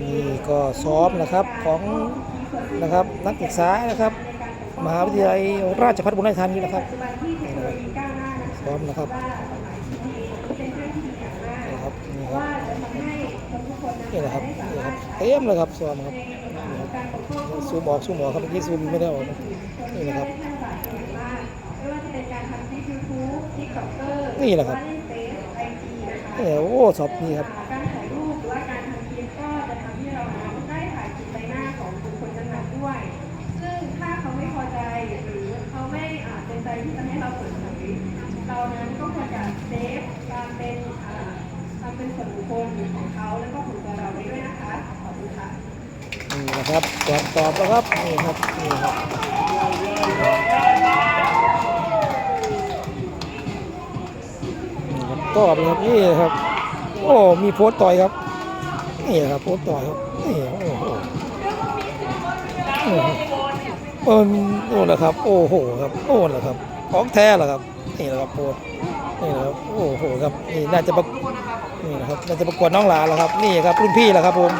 นี่ก็ซ้อมนะครับของนะครับนักศึกษานะครับมหาวิทยาลัยราชภัฏบุรีธานีนะครับนี่นะครับซ้อมนะครับนี่ครับนี่ครับนี่นะครับนี่ครับเต็มเลยครับซ้อมครับนี่ครับซูมออกซูมออกครับเมื่อกี้ซูมไม่ได้ออกนี่นะครับนี่แหละครับเล่นเฟซไอโอ้สอบนี่ครับ เป็นส่วนบุคคลของเขาแล้วก็ของตัวเราไว้ด้วยนะคะ ขอบคุณค่ะนี่นะครับตอบตอบแล้วครับนี่ครับนี่ครับนี่ครับตอบเลยครับนี่ครับ โอ้มีโพสต์ต่อยครับนี่ครับโพสต์ต่อยครับนี่โอ้โหโอ้โหเออโอ้นะครับ โอ้โหครับโอ้นะครับ ของแท้เหรอครับ นี่แหละครับโพสต์นี่นะครับ โอ้โหครับ นี่น่าจะประนี่นะครับ น่าจะประกวดน้องหลานเหรอครับ นี่ครับรุ่นพี่เหรอครับผม